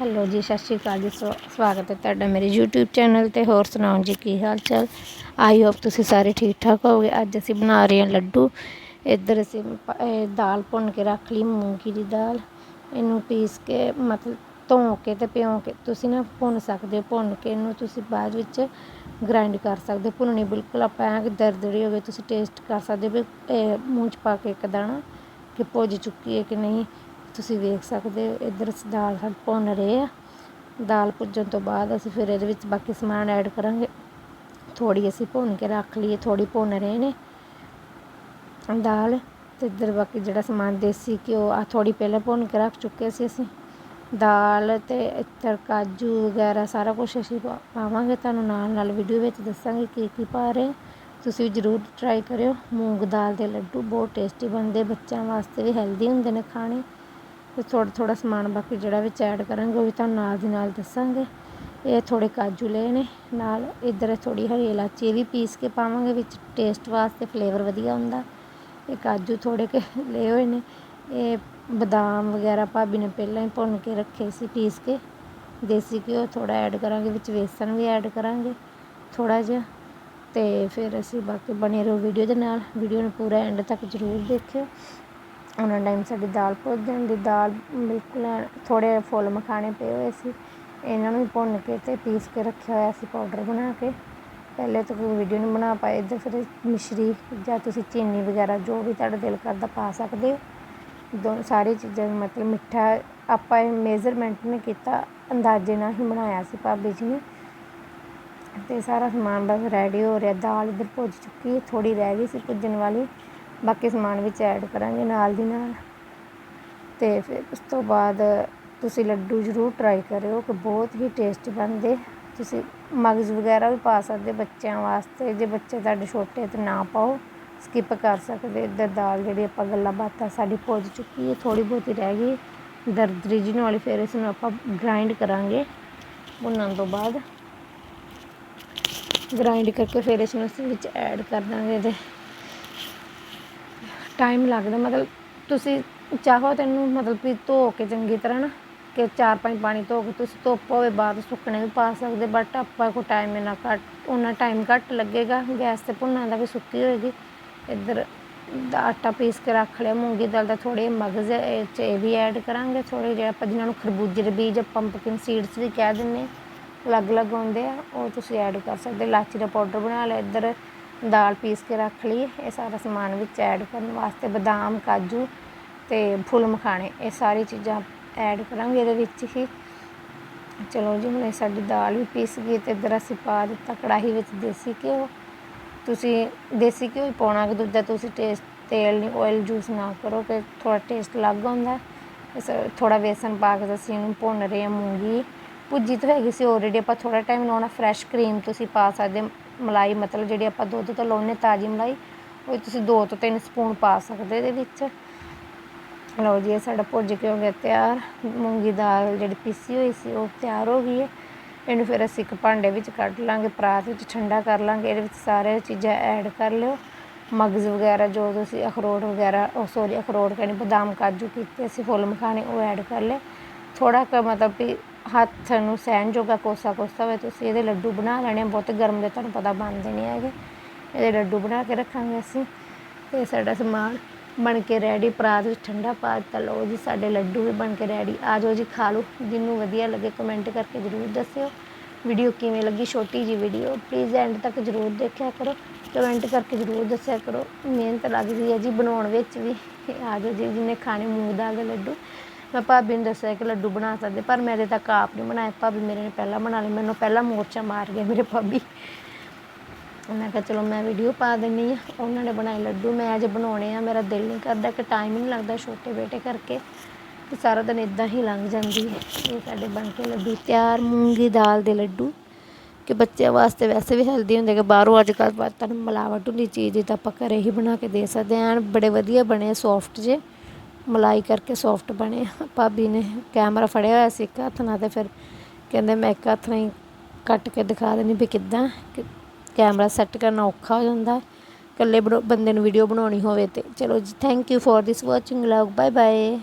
Hello ਜੀ, ਸਤਿ ਸ਼੍ਰੀ ਅਕਾਲ ਜੀ, ਸਵਾ- ਸਵਾਗਤ ਹੈ ਤੁਹਾਡਾ ਮੇਰੇ YouTube ਚੈਨਲ ਤੇ। ਹੋਰ ਸੁਣਾਓ ਜੀ, ਕੀ ਹਾਲ ਚਾਲ? ਆਈ ਹੋਪ ਤੁਸੀਂ ਸਾਰੇ ਠੀਕ ਠਾਕ ਹੋਵੋਗੇ। ਅੱਜ ਅਸੀਂ ਬਣਾ ਰਹੇ ਹਾਂ ਲੱਡੂ। ਇੱਧਰ ਅਸੀਂ ਦਾਲ ਭੁੰਨ ਕੇ ਰੱਖ ਲਈ, ਮੂੰਗੀ ਦੀ ਦਾਲ। ਇਹਨੂੰ ਪੀਸ ਕੇ, ਮਤਲਬ ਧੋ ਕੇ ਤੇ ਭਿਉਂ ਕੇ। ਤੁਸੀਂ ਨਾ ਭੁੰਨ ਸਕਦੇ ਹੋ, ਭੁੰਨ ਕੇ ਇਹਨੂੰ ਤੁਸੀਂ ਬਾਅਦ ਵਿੱਚ ਗ੍ਰਾਈਂਡ ਕਰ ਸਕਦੇ ਹੋ। ਭੁੰਨਣੀ ਬਿਲਕੁਲ ਆਪਾਂ ਐਂ ਦਰਦੜੀ ਹੋਵੇ, ਤੁਸੀਂ ਟੇਸਟ ਕਰ ਸਕਦੇ ਹੋ ਵੀ ਇਹ ਮੂੰਹ 'ਚ ਪਾ ਕੇ ਇੱਕ ਦਾਣਾ ਕਿ ਭੁੱਜ ਚੁੱਕੀ ਹੈ ਕਿ ਨਹੀਂ। ਤੁਸੀਂ ਵੇਖ ਸਕਦੇ ਹੋ, ਇੱਧਰ ਅਸੀਂ ਦਾਲ ਸਾਡੀ ਭੁੰਨ ਰਹੇ ਆ। ਦਾਲ ਭੁੱਜਣ ਤੋਂ ਬਾਅਦ ਅਸੀਂ ਫਿਰ ਇਹਦੇ ਵਿੱਚ ਬਾਕੀ ਸਮਾਨ ਐਡ ਕਰਾਂਗੇ। ਥੋੜੀ ਅਸੀਂ ਭੁੰਨ ਕੇ ਰੱਖ ਲਈਏ ਥੋੜੀ ਭੁੰਨ ਰਹੇ ਨੇ ਦਾਲ। ਤੇ ਇੱਧਰ ਬਾਕੀ ਜਿਹੜਾ ਸਮਾਨ ਦੇਸੀ ਘਿਓ ਆ ਥੋੜੀ ਪਹਿਲਾਂ ਭੁੰਨ ਕੇ ਰੱਖ ਚੁੱਕੇ ਸੀ ਅਸੀਂ। ਦਾਲ ਤੇ ਇੱਧਰ ਕਾਜੂ ਵਗੈਰਾ ਸਾਰਾ ਕੁਝ ਅਸੀਂ ਪਾ- ਪਾਵਾਂਗੇ ਤੁਹਾਨੂੰ ਨਾਲ ਨਾਲ ਵੀਡੀਓ ਵਿੱਚ ਦੱਸਾਂਗੇ ਕੀ ਕੀ ਪਾ ਰਹੇ ਤੁਸੀਂ ਵੀ ਜ਼ਰੂਰ ਟਰਾਈ ਕਰਿਓ। ਮੂੰਗ ਦਾਲ ਦੇ ਲੱਡੂ ਬਹੁਤ ਟੇਸਟੀ ਬਣਦੇ, ਬੱਚਿਆਂ ਵਾਸਤੇ ਵੀ ਹੈਲਦੀ ਹੁੰਦੇ ਨੇ ਖਾਣੇ। ਤੇ ਥੋੜਾ ਥੋੜਾ ਸਮਾਨ ਬਾਕੀ ਜਿਹੜਾ ਵਿੱਚ ਐਡ ਕਰਾਂਗੇ, ਉਹ ਵੀ ਤੁਹਾਨੂੰ ਨਾਲ ਦੀ ਨਾਲ ਦੱਸਾਂਗੇ। ਇਹ ਥੋੜੇ ਕਾਜੂ ਲਏ ਨੇ, ਨਾਲ ਇੱਧਰ ਥੋੜੀ ਹਰੀ ਇਲਾਚੀ ਇਹ ਵੀ ਪੀਸ ਕੇ ਪਾਵਾਂਗੇ, ਵਿੱਚ ਟੇਸਟ ਵਾਸਤੇ ਫਲੇਵਰ ਵਧੀਆ ਹੁੰਦਾ। ਇਹ ਕਾਜੂ ਥੋੜੇ ਕੇ ਲਏ ਹੋਏ ਨੇ, ਇਹ ਬਦਾਮ ਵਗੈਰਾ ਭਾਬੀ ਨੇ ਪਹਿਲਾਂ ਹੀ ਭੁੰਨ ਕੇ ਰੱਖੇ ਸੀ ਪੀਸ ਕੇ। ਦੇਸੀ ਘਿਓ ਥੋੜਾ ਐਡ ਕਰਾਂਗੇ, ਵਿੱਚ ਵੇਸਣ ਵੀ ਐਡ ਕਰਾਂਗੇ ਥੋੜਾ ਜਿਹਾ। ਤੇ ਫਿਰ ਅਸੀਂ ਬਾਕੀ ਬਣੇ ਰਹੋ ਵੀਡੀਓ ਦੇ ਨਾਲ ਵੀਡੀਓ ਨੂੰ ਪੂਰਾ ਐਂਡ ਤੱਕ ਜ਼ਰੂਰ ਦੇਖਿਓ। ਉਹਨਾਂ ਟਾਈਮ ਸਾਡੀ ਦਾਲ ਭੁੱਜ ਜਾਂਦੀ, ਦਾਲ ਬਿਲਕੁਲ ਥੋੜ੍ਹੇ ਫੁੱਲ ਮਖਾਣੇ ਪਏ ਹੋਏ ਸੀ। ਇਹਨਾਂ ਨੂੰ ਭੁੰਨ ਕੇ ਅਤੇ ਪੀਸ ਕੇ ਰੱਖਿਆ ਹੋਇਆ ਸੀ ਪਾਊਡਰ ਬਣਾ ਕੇ। ਪਹਿਲੇ ਤਾਂ ਕੋਈ ਵੀਡੀਓ ਨਹੀਂ ਬਣਾ ਪਾਏ, ਇੱਧਰ ਫਿਰ ਮਿਸ਼ਰੀ ਜਾਂ ਤੁਸੀਂ ਚੀਨੀ ਵਗੈਰਾ ਜੋ ਵੀ ਤੁਹਾਡਾ ਦਿਲ ਕਰਦਾ ਪਾ ਸਕਦੇ ਹੋ। ਦੋ ਸਾਰੀ ਚੀਜ਼ਾਂ ਮਤਲਬ ਮਿੱਠਾ ਆਪਾਂ ਇਹ ਮੇਜ਼ਰਮੈਂਟ ਨਹੀਂ ਕੀਤਾ, ਅੰਦਾਜ਼ੇ ਨਾਲ ਹੀ ਬਣਾਇਆ ਸੀ ਭਾਬੀ ਜੀ ਨੇ। ਤੇ ਸਾਰਾ ਸਮਾਨ ਬਸ ਰੈਡੀ ਹੋ ਰਿਹਾ, ਦਾਲ ਇੱਧਰ ਭੁੱਜ ਚੁੱਕੀ ਹੈ ਥੋੜੀ ਰਹਿ ਗਈ ਸੀ ਭੁੱਜਣ ਵਾਲੀ। ਬਾਕੀ ਸਮਾਨ ਵਿੱਚ ਐਡ ਕਰਾਂਗੇ ਨਾਲ ਦੀ ਨਾਲ। ਤੇ ਫਿਰ ਉਸ ਤੋਂ ਬਾਅਦ ਤੁਸੀਂ ਲੱਡੂ ਜ਼ਰੂਰ ਟਰਾਈ ਕਰਿਓ ਕਿ ਬਹੁਤ ਹੀ ਟੇਸਟੀ ਬਣਦੇ। ਤੁਸੀਂ ਮਗਜ਼ ਵਗੈਰਾ ਵੀ ਪਾ ਸਕਦੇ ਬੱਚਿਆਂ ਵਾਸਤੇ, ਜੇ ਬੱਚੇ ਤੁਹਾਡੇ ਛੋਟੇ ਤੇ ਨਾ ਪਾਓ ਸਕਿਪ ਕਰ ਸਕਦੇ। ਇੱਧਰ ਦਾਲ ਜਿਹੜੀ ਆਪਾਂ ਗੱਲਾਂ ਬਾਤਾਂ ਸਾਡੀ ਭੁੱਜ ਚੁੱਕੀ ਹੈ ਥੋੜੀ ਬਹੁਤੀ ਰਹਿ ਗਈ। ਦਰਦਰੀ ਜਿਹੀ ਵਾਲੀ ਫਿਰ ਇਸ ਨੂੰ ਆਪਾਂ ਗ੍ਰਾਈਂਡ ਕਰਾਂਗੇ ਭੁੰਨਣ ਤੋਂ ਬਾਅਦ। ਗ੍ਰਾਈਂਡ ਕਰਕੇ ਫਿਰ ਇਸ ਨੂੰ ਅਸੀਂ ਵਿੱਚ ਐਡ ਕਰ ਦਾਂਗੇ ਇਹਦੇ। ਟਾਈਮ ਲੱਗਦਾ, ਮਤਲਬ ਤੁਸੀਂ ਚਾਹੋ ਤੈਨੂੰ ਮਤਲਬ ਵੀ ਧੋ ਕੇ ਚੰਗੀ ਤਰ੍ਹਾਂ ਨਾ, ਕਿ ਚਾਰ ਪੰਜ ਪਾਣੀ ਧੋ ਕੇ ਤੁਸੀਂ ਧੁੱਪ ਹੋਵੇ, ਬਾਅਦ ਸੁੱਕਣੇ ਵੀ ਪਾ ਸਕਦੇ ਬਟ ਆਪਾਂ ਕੋ ਟਾਈਮ ਇਹਨਾਂ ਘੱਟ ਉਹਨਾਂ ਟਾਈਮ ਘੱਟ ਲੱਗੇਗਾ, ਗੈਸ ਤੇ ਭੁੰਨਣ ਦਾ ਵੀ ਸੁੱਕੀ ਹੋਏਗੀ। ਇੱਧਰ ਦਾ ਆਟਾ ਪੀਸ ਕੇ ਰੱਖ ਲਿਆ, ਮੂੰਗੀ ਦਾਲ ਦਾ ਥੋੜੇ ਮਗਜ਼, ਇਹ 'ਚ ਇਹ ਵੀ ਐਡ ਕਰਾਂਗੇ ਥੋੜੇ ਜਿਹੇ ਆਪਾਂ ਜਿਹਨਾਂ ਨੂੰ ਖਰਬੂਜੇ ਦੇ ਬੀਜ ਪੰਪਕਿਨ ਸੀਡਸ ਵੀ ਕਹਿ ਦਿੰਦੇ ਅਲੱਗ-ਅਲੱਗ ਹੁੰਦੇ ਆ, ਉਹ ਤੁਸੀਂ ਐਡ ਕਰ ਸਕਦੇ, ਇਲਾਚੀ ਦਾ ਪਾਊਡਰ ਬਣਾ ਲਿਆ, ਇੱਧਰ ਦਾਲ ਪੀਸ ਕੇ ਰੱਖ ਲਈ ਇਹ ਸਾਰਾ ਸਮਾਨ ਵਿੱਚ ਐਡ ਕਰਨ ਵਾਸਤੇ ਬਦਾਮ, ਕਾਜੂ ਤੇ ਫੁੱਲ ਮਖਾਣੇ, ਇਹ ਸਾਰੀ ਚੀਜ਼ਾਂ ਐਡ ਕਰਾਂਗੇ ਇਹਦੇ ਵਿੱਚ ਹੀ। ਚਲੋ ਜੀ, ਹੁਣ ਇਹ ਸਾਡੀ ਦਾਲ ਵੀ ਪੀਸ ਗਈ ਤੇ ਇੱਧਰ ਅਸੀਂ ਪਾ ਦਿੱਤਾ ਕੜਾਹੀ ਵਿੱਚ ਦੇਸੀ ਘਿਓ। ਤੁਸੀਂ ਦੇਸੀ ਘਿਓ ਹੀ ਪਾਉਣਾ ਕਿ ਦੂਜਾ ਤੁਸੀਂ ਟੇਸਟ ਤੇਲ ਨਹੀਂ ਆਇਲ ਯੂਜ਼ ਨਾ ਕਰੋ ਕਿ ਥੋੜਾ ਟੇਸਟ ਅਲੱਗ ਹੁੰਦਾ। ਇਸ ਥੋੜਾ ਵੇਸਣ ਪਾ ਕੇ ਅਸੀਂ ਇਹਨੂੰ ਭੁੰਨ ਰਹੇ ਹਾਂ ਮੂੰਗੀ। ਭੁੱਜੀ ਤਾਂ ਹੈਗੀ ਸੀ ਆਲਰੇਡੀ ਆਪਾਂ ਥੋੜਾ ਟਾਈਮ ਲਾਉਣਾ ਫਰੈਸ਼ ਕਰੀਮ ਤੁਸੀਂ ਪਾ ਸਕਦੇ ਹੋ। ਮਲਾਈ ਮਤਲਬ ਜਿਹੜੀ ਆਪਾਂ ਦੁੱਧ ਤੋਂ ਲਾਉਂਦੇ ਤਾਜ਼ੀ ਮਲਾਈ, ਉਹ ਤੁਸੀਂ 2 ਤੋਂ 3 ਸਪੂਨ ਪਾ ਸਕਦੇ ਇਹਦੇ ਵਿੱਚ। ਲਓ ਜੀ, ਇਹ ਸਾਡਾ ਭੁੱਜ ਕੇ ਹੋ ਗਿਆ ਤਿਆਰ। ਮੂੰਗੀ ਦਾਲ ਜਿਹੜੀ ਪੀਸੀ ਹੋਈ ਸੀ, ਉਹ ਤਿਆਰ ਹੋ ਗਈ ਹੈ। ਇਹਨੂੰ ਫਿਰ ਅਸੀਂ ਇੱਕ ਭਾਂਡੇ ਵਿੱਚ ਕੱਢ ਲਾਂਗੇ, ਪਰਾਤ ਵਿੱਚ ਠੰਡਾ ਕਰ ਲਾਂਗੇ, ਇਹਦੇ ਵਿੱਚ ਸਾਰੇ ਚੀਜ਼ਾਂ ਐਡ ਕਰ ਲਿਓ। ਮਗਜ਼ ਵਗੈਰਾ ਜੋ ਤੁਸੀਂ ਅਖਰੋਟ ਵਗੈਰਾ, ਉਹ ਸੋਰੀ ਅਖਰੋਟ ਕਹਿੰਦੇ ਬਦਾਮ ਕਾਜੂ ਕੀਤੇ ਅਸੀਂ ਫੁੱਲ ਮਖਾਣੇ, ਉਹ ਐਡ ਕਰ ਲਏ। ਥੋੜਾ ਕੁ ਮਤਲਬ ਵੀ ਹੱਥ ਨੂੰ ਸਹਿਣ ਜੋਗਾ ਕੋਸਾ ਕੋਸਾ ਹੋਵੇ, ਤੁਸੀਂ ਇਹਦੇ ਲੱਡੂ ਬਣਾ ਲੈਣੇ ਬਹੁਤ ਗਰਮ ਦੇ ਤੁਹਾਨੂੰ ਪਤਾ ਬਣਦੇ ਨਹੀਂ ਹੈਗੇ। ਇਹਦੇ ਲੱਡੂ ਬਣਾ ਕੇ ਰੱਖਾਂਗੇ ਅਸੀਂ। ਤੇ ਸਾਡਾ ਸਮਾਨ ਬਣ ਕੇ ਰੈਡੀ ਪਰਾਤ ਵਿੱਚ ਠੰਡਾ ਪਾ ਦਿੱਤਾ। ਲਓ ਜੀ, ਸਾਡੇ ਲੱਡੂ ਵੀ ਬਣ ਕੇ ਰੈਡੀ ਆ ਜਾਓ ਜੀ, ਖਾ ਲਓ। ਜਿਹਨੂੰ ਵਧੀਆ ਲੱਗੇ ਕਮੈਂਟ ਕਰਕੇ ਜ਼ਰੂਰ ਦੱਸਿਓ। ਵੀਡੀਓ ਕਿਵੇਂ ਲੱਗੀ? ਛੋਟੀ ਜੀ ਵੀਡੀਓ ਪਲੀਜ਼ ਐਂਡ ਤੱਕ ਜ਼ਰੂਰ ਦੇਖਿਆ ਕਰੋ। ਕਮੈਂਟ ਕਰਕੇ ਜ਼ਰੂਰ ਦੱਸਿਆ ਕਰੋ। ਮਿਹਨਤ ਲੱਗਦੀ ਹੈ ਜੀ ਬਣਾਉਣ ਵਿੱਚ ਵੀ। ਆ ਜਾਓ ਜੀ ਜਿਹਨੇ ਖਾਣੇ ਮੂੰਗ ਦਾਲ ਦੇ ਲੱਡੂ। ਮੈਂ ਭਾਬੀ ਨੂੰ ਦੱਸਿਆ ਕਿ ਲੱਡੂ ਬਣਾ ਸਕਦੇ, ਪਰ ਮੈਂ ਅਜੇ ਤੱਕ ਆਪ ਨਹੀਂ ਬਣਾਏ। ਭਾਬੀ ਮੇਰੇ ਨੇ ਪਹਿਲਾਂ ਬਣਾ ਲਏ, ਮੈਨੂੰ ਪਹਿਲਾਂ ਮੋਰਚਾ ਮਾਰ ਗਏ ਮੇਰੇ ਭਾਬੀ। ਉਹਨਾਂ ਕਿਹਾ ਚਲੋ ਮੈਂ ਵੀਡੀਓ ਪਾ ਦਿੰਨੀ ਆ, ਉਹਨਾਂ ਨੇ ਬਣਾਏ ਲੱਡੂ, ਮੈਂ ਅਜੇ ਬਣਾਉਣੇ ਆ, ਮੇਰਾ ਦਿਲ ਨਹੀਂ ਕਰਦਾ ਕਿ ਟਾਈਮ ਨਹੀਂ ਲੱਗਦਾ ਛੋਟੇ ਬੇਟੇ ਕਰਕੇ, ਤੇ ਸਾਰਾ ਦਿਨ ਇਦਾਂ ਹੀ ਲੰਘ ਜਾਂਦੀ ਹੈ ਇਹ ਸਾਡੇ ਬਣ ਕੇ ਲੱਡੂ, ਤਿਆਰ ਮੂੰਗੀ ਦਾਲ ਦੇ ਲੱਡੂ। ਕਿ ਬੱਚਿਆਂ ਵਾਸਤੇ ਵੈਸੇ ਵੀ ਹੈਲਦੀ ਹੁੰਦੇ, ਕਿ ਬਾਹਰੋਂ ਅੱਜ ਕੱਲ੍ਹ ਤੁਹਾਨੂੰ ਮਿਲਾਵਟ ਹੁੰਦੀ, ਚੀਜ਼ ਦੀ ਤਾਂ ਆਪਾਂ ਘਰੇ ਹੀ ਬਣਾ ਕੇ ਦੇ ਸਕਦੇ ਹਾਂ, ਐਨ ਬੜੇ ਵਧੀਆ ਬਣੇ ਸੌਫਟ ਜੇ। ਮਲਾਈ ਕਰਕੇ ਸੌਫਟ ਬਣੇ ਭਾਬੀ ਨੇ ਕੈਮਰਾ ਫੜਿਆ ਹੋਇਆ ਸੀ ਇੱਕ ਹੱਥ ਨਾਲ ਤੇ ਫਿਰ ਕਹਿੰਦੇ ਮੈਂ ਇੱਕ ਹੱਥ ਨਾਲ ਕੱਟ ਕੇ ਦਿਖਾ ਦੇਣੀ ਵੀ ਕਿੱਦਾਂ ਕਿ ਕੈਮਰਾ ਸੈੱਟ ਕਰਨਾ ਔਖਾ ਹੋ ਜਾਂਦਾ। ਇਕੱਲੇ ਬਣਾਉ- ਬੰਦੇ ਨੂੰ ਵੀਡੀਓ ਬਣਾਉਣੀ ਹੋਵੇ ਤੇ ਚਲੋ ਜੀ thank you for this watching love bye bye